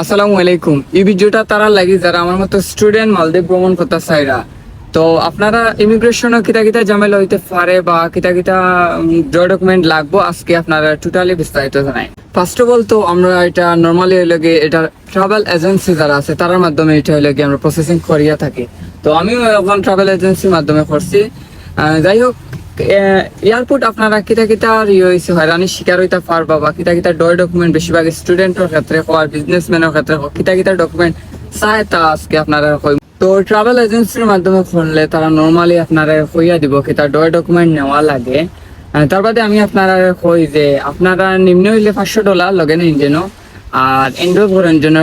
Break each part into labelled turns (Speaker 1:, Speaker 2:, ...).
Speaker 1: আসসালামু আলাইকুম। এই ভিডিওটা তারা লাগি যারা আমার মতো স্টুডেন্ট মালদ্বীপ ভ্রমণ করতে চাইরা তো আপনারা ইমিগ্রেশন কিতা কিতা ঝামেলা হইতে পারে বা কিতা কিতা ডকুমেন্ট লাগবো, আজকে আপনারা টোটালি বিস্তারিত জানাই। ফার্স্ট অফ অল তো আমরা এটা নর্মালি লাগে এটা ট্রাভেল এজেন্সি যারা আছে তার মাধ্যমে এটা হইলে গিয়ে আমরা প্রসেসিং করিয়া থাকি। তো আমিও এখন ট্রাভেল এজেন্সির মাধ্যমে করছি। যাই হোক এয়ারপোর্ট আপনারা কিতা কিতা ইয়ে হয়েছে হয়রানি শিকার হইতে পারবা বা কিতা কিতা ডয় ডকুমেন্ট বেশিরভাগ স্টুডেন্টের ক্ষেত্রে হওয়ার বিজনেসম্যানের ক্ষেত্রে হোক কিতা কিতা ডকুমেন্ট চায় তা আজকে আপনারা কই তো ট্রাভেল এজেন্সির মাধ্যমে করলে তারা নর্মালি আপনারা কইয়া দিব, কিতা ডয় ডকুমেন্ট নেওয়া লাগে। তার বাদে আমি আপনারা কই যে, আপনারা নিম্ন হইলে পাঁচশো ডলার লগে নিন যেন আর এন্ডোজ করেন জন্য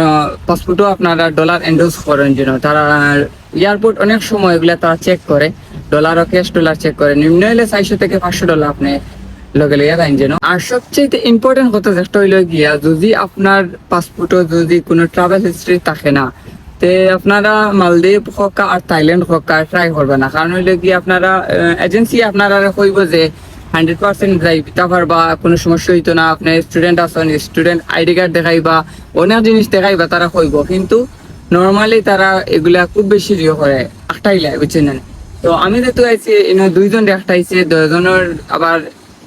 Speaker 1: পাসপোর্টও আপনারা ডলার এন্ডোজ করেন জন্য তারা এয়ারপোর্ট অনেক সময় এগুলা তারা চেক করে। ডলার ক্যাশ ডলার চেক করে নিম্ন হলে চারশো থেকে পাঁচশো ডলার আপনি লগে লইয়া দেন যেন। আর সবচেয়ে ইম্পর্টেন্ট কথা যেটা হইল গিয়া, যদি আপনার পাসপোর্টও যদি কোনো ট্রাভেল হিস্ট্রি থাকে না, তে আপনারা মালদ্বীপ হোক আর থাইল্যান্ড হোক আর ট্রাই করবে না। কারণ হইলে কি আপনারা এজেন্সি আপনারা কইব যে হান্ড্রেড পার্সেন্ট যাই তারপর বা কোনো সমস্যা হইতো না। আপনি স্টুডেন্ট আছেন স্টুডেন্ট আইডি কার্ড দেখাইবা, অনেক জিনিস দেখাইবা তারা কইব। কিন্তু নর্মালি তারা এগুলা খুব বেশি ইয়ে করে একটাই লাই বুঝছেন? না তো আমি আইছি এনে দুইজন একটাইছে দুজনের আবার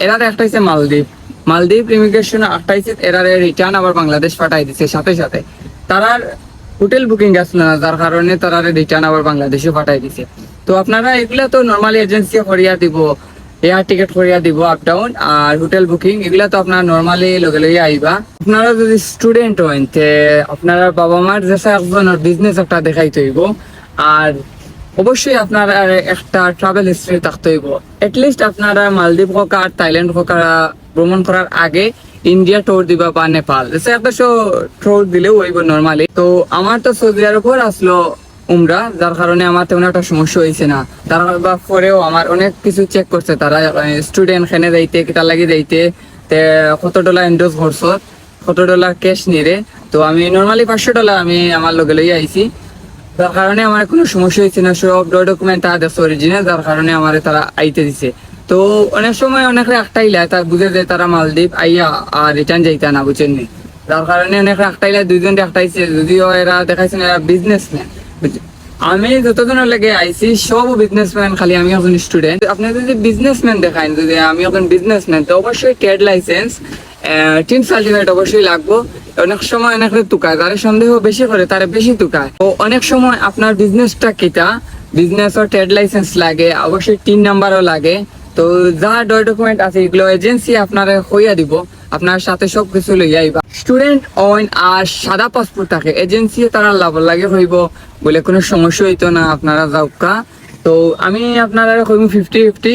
Speaker 1: এরার একটাইছে মালদ্বীপ। মালদ্বীপ ইমিগ্রেশন একটাইছে এরারে রিটার্ন আবার বাংলাদেশ পাঠাই দিছে সাথে সাথে। তারার হোটেল বুকিং আসলো না, যার কারণে তারা রিটার্ন আবার বাংলাদেশে পাঠাই দিছে। তো আপনারা এগুলা তো নর্মালি এজেন্সি করিয়া দিব এয়ার টিকেট করিয়া দিব আপ ডাউন আর হোটেল বুকিং এগুলা তো আপনারা নর্মালি লগে লগে আইবা। আপনারা যদি স্টুডেন্ট হন তে আপনারা বাবা মার যে একজনের বিজনেস একটা দেখাইতে হইব, আর অবশ্যই আপনার একটা ট্রাভেল হিস্ট্রি থাকতে হইব। এটলিস্ট আপনারা মালদ্বীপ হোক আর থাইল্যান্ড হোক আর ভ্রমণ করার আগে ইন্ডিয়া ট্যুর দিবা বা নেপাল। সে একটা শো ট্যুর দিলেও হইব নর্মালি তো আমার তো সৌদি আরব আসলো উমরা, যার কারণে আমার তেমন একটা সমস্যা হয়েছে না। তার পরেও আমার অনেক কিছু চেক করছে তারা স্টুডেন্ট খেনে যাইতে কিতা লাগি যাইতে, তে কত ডলার এন্ডোজ করছ কত ডলার ক্যাশ নিরে তো আমি নর্মালি পাঁচশো ডলার আমি আমার লগে লই আইছি। তার কারণে আমার কোনো সমস্যা হয়েছে না, সব ডকুমেন্ট তারা দেখছে অরিজিনাল যার কারণে আমার তারা আইতে দিছে। তো অনেক সময় অনেক একটাইলা তা বুঝে যে তারা মালদ্বীপ আইয়া আর রিটার্ন যাইতা না বুঝছেন নি? যার কারণে অনেক একটাইলা দুইজন একটাইছে যদিও এরা দেখাইছে এরা বিজনেসম্যান আমি যতজনের লাগে আইছি সব বিজনেসম্যান খালি আমি একজন স্টুডেন্ট আপনি যদি বিজনেসম্যান দেখান যদি আমি একজন বিজনেসম্যান তো অবশ্যই ট্রেড লাইসেন্স টিন সার্টিফিকেট অবশ্যই লাগবো। অনেক সময় অনেক তুকায়, যারা সন্দেহ বেশি করে তারা বেশি তুকায়। তো অনেক সময় আপনার বিজনেসটা কিটা বিজনেস ও ট্রেড লাইসেন্স লাগে, অবশ্যই তিন নাম্বারও লাগে। তো যা ডয় ডকুমেন্ট আছে, এগুলো এজেন্সি আপনারা হইয়া দিব। আপনার সাথে সব কিছু লইয়া আইবা। স্টুডেন্ট অন আর সাদা পাসপোর্ট থাকে এজেন্সি তারা লাভ লাগে হইব, বলে কোনো সমস্যা হইতো না, আপনারা যাওকা। তো আমি আপনারা কইব ফিফটি ফিফটি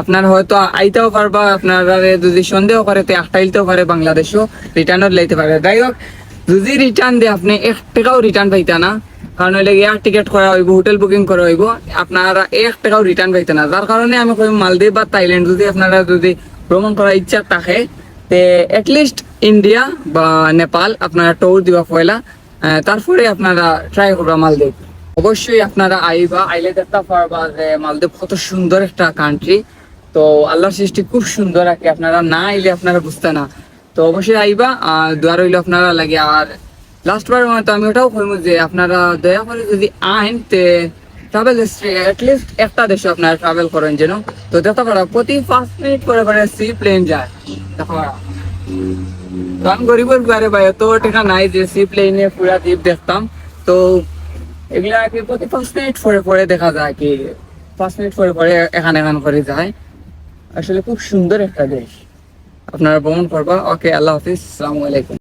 Speaker 1: আপনার হয়তো আইতেও পারবা, আপনারা যদি সন্দেহ করে, তো আইতেও পারে, বাংলাদেশও রিটার্নও লাইতে পারে যাই হোক, যদি রিটার্ন দিয়ে আপনি এক টাকাও রিটার্ন পাইতা না, কারণ হইলে এয়ার টিকেট করা হইব হোটেল বুকিং করা হইব, আপনারা এক টাকাও রিটার্ন পাইতে না। যার কারণে আমি কই মালদ্বীপ বা থাইল্যান্ড, যদি আপনারা যদি ভ্রমণ করার ইচ্ছা থাকে, তে এটলিস্ট ইন্ডিয়া বা নেপাল আপনারা ট্যুর দিবা পয়লা তারপরে আপনারা ট্রাই করবা মালদ্বীপ। অবশ্যই আপনারা আইবা, আইলে দেখতে পারবা যে মালদ্বীপ কত সুন্দর একটা কান্ট্রি তো আল্লাহর সৃষ্টি খুব সুন্দর আর কি আপনারা না আইলে আপনারা বুঝতে না। তো অবশ্যই আইবা, আর দোয়ার হইলে আপনারা লাগে। আর লাস্ট বার তো আমি ওটাও কইমু যে আপনারা দয়া করে যদি আইন, তে ট্রাভেল অ্যাটলিস্ট একটা দেশে আপনারা ট্রাভেল করেন যেন। তো দেখতে পারা, প্রতি পাঁচ মিনিট করে করে সি প্লেন যায়। দেখো পারা। তো আমি গরিবের ঘরে ভাই তো টাকা নাই যে সি প্লেনে পুরা দ্বীপ দেখতাম। তো এগুলা আর কি প্রতি পাঁচ মিনিট পরে পরে দেখা যায় কি, পাঁচ মিনিট পরে পরে এখান এখান করে যায়। আসলে খুব সুন্দর একটা দেশ। আপনারা ভ্রমণ করবা। ওকে আল্লাহ হাফিজ। সালামু আলাইকুম।